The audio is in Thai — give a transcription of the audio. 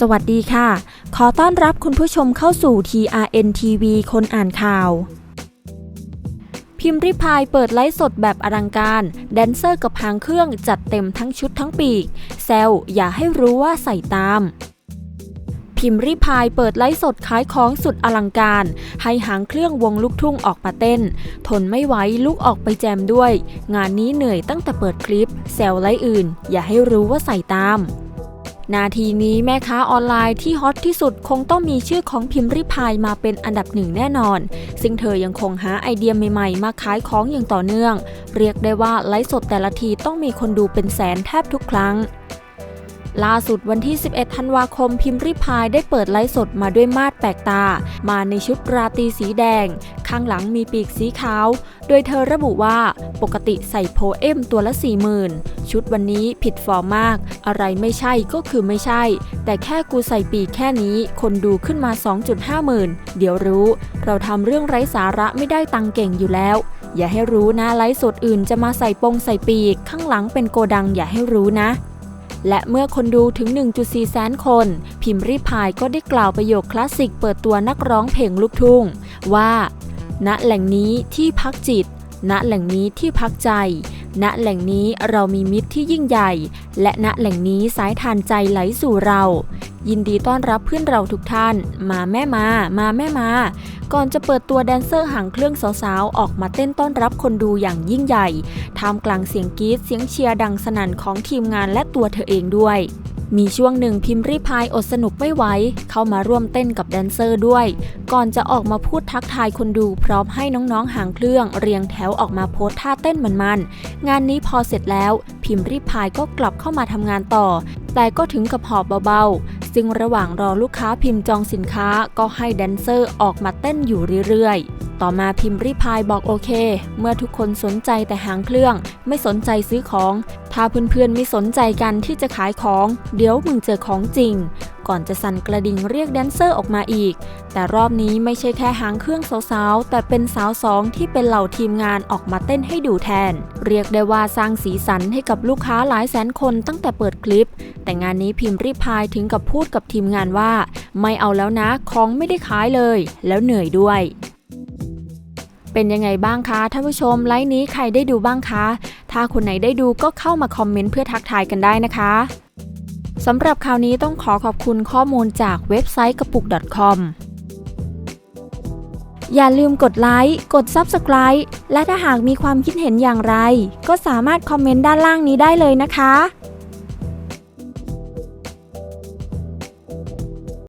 สวัสดีค่ะ ขอต้อนรับคุณผู้ชมเข้าสู่ TRN TV คนอ่านข่าว พิมพ์ริพายเปิดไลฟ์สดแบบอลังการ แดนเซอร์กับหางเครื่องจัดเต็มทั้งชุดทั้งปีก แซวอย่าให้รู้ว่าใส่ตาม พิมพ์ริพายเปิดไลฟ์สดขายของสุดอลังการ ให้หางเครื่องวงลูกทุ่งออกมาเต้น ทนไม่ไหวลุกออกไปแจมด้วย งานนี้เหนื่อยตั้งแต่เปิดคลิป แซวไลฟ์อื่น อย่าให้รู้ว่าใส่ตาม นาทีนี้แม่ค้าออนไลน์ที่ฮอตที่สุดคงต้องมีชื่อของพิมพ์ริพายมาเป็นอันดับหนึ่งแน่นอน ซึ่งเธอยังคงหาไอเดียใหม่ๆ มาขายของอย่างต่อเนื่อง เรียกได้ว่าไลฟ์สดแต่ละทีต้องมีคนดูเป็นแสนแทบทุกครั้งล่าสุดวันที่ 11 ธันวาคมพิมพ์ริพายได้เปิดไลฟ์สดมาด้วยมาดแปลกตา มาในชุดราตรีสีแดง ข้างหลังมีปีกสีขาว โดยเธอระบุว่าปกติใส่โพเอมตัวละ40,000ชุดวันนี้ผิดฟอร์มมาก อะไรไม่ใช่ก็คือไม่ใช่ แต่แค่กูใส่ปีกแค่นี้คนดูขึ้นมา 2.5หมื่นเดี๋ยวรู้ เราทำเรื่องไร้สาระไม่ได้ตังเก่งอยู่แล้ว อย่าให้รู้นะไลฟ์สดอื่นจะมาใส่ปงใส่ปีก ข้างหลังเป็นโกดังอย่าให้รู้นะและเมื่อคนดูถึง 1.4 แสนคน พิมพ์รีพายก็ได้กล่าวประโยคคลาสสิกเปิดตัวนักร้องเพลงลูกทุ่ง ว่า ณแหล่งนี้ที่พักจิต ณแหล่งนี้ที่พักใจ ณแหล่งนี้เรามีมิตรที่ยิ่งใหญ่ และณแหล่งนี้สายทานใจไหลสู่เรา ยินดีต้อนรับเพื่อนเราทุกท่าน มาแม่มา มาแม่มา ก่อนจะเปิดตัวแดนเซอร์หางเครื่องสาวๆ ออกมาเต้นต้อนรับคนดูอย่างยิ่งใหญ่ ท่ามกลางเสียงกรี๊ดเสียงเชียร์ดังสนั่นของทีมงานและตัวเธอเองด้วย มีช่วงหนึ่งพิมพ์รีพายอดสนุกไม่ไหวเข้ามาร่วมเต้นกับแดนเซอร์ด้วย ก่อนจะออกมาพูดทักทายคนดูพร้อมให้น้องๆหางเครื่องเรียงแถวออกมาโพสท่าเต้นมันๆ งานนี้พอเสร็จแล้ว พิมพ์รีพายก็กลับเข้ามาทำงานต่อ แต่ก็ถึงกับหอบเบาๆ ซึ่งระหว่างรอลูกค้าพิมพ์จองสินค้าก็ให้แดนเซอร์ออกมาเต้นอยู่เรื่อยๆต่อมาพิมพ์รีพายบอกโอเค เมื่อทุกคนสนใจแต่หางเครื่อง ไม่สนใจซื้อของ ถ้าเพื่อนๆไม่สนใจกันที่จะขายของ เดี๋ยวมึงเจอของจริง ก่อนจะสั่นกระดิ่งเรียกแดนเซอร์ออกมาอีก แต่รอบนี้ไม่ใช่แค่หางเครื่องสาวๆ แต่เป็นสาวสองที่เป็นเหล่าทีมงานออกมาเต้นให้ดูแทน เรียกได้ว่าสร้างสีสันให้กับลูกค้าหลายแสนคนตั้งแต่เปิดคลิป แต่งานนี้พิมพ์รีพายถึงกับพูดกับทีมงานว่า ไม่เอาแล้วนะของไม่ได้ขายเลย แล้วเหนื่อยด้วยเป็นยังไงบ้างคะท่านผู้ชมไลฟ์นี้ใครได้ดูบ้างคะ ถ้าคนไหนได้ดูก็เข้ามาคอมเมนต์เพื่อทักทายกันได้นะคะสำหรับข่าวนี้ต้องขอขอบคุณข้อมูลจากเว็บไซต์กระปุก .com อย่าลืมกดไลค์ กด Subscribe และถ้าหากมีความคิดเห็นอย่างไร ก็สามารถคอมเมนต์ด้านล่างนี้ได้เลยนะคะ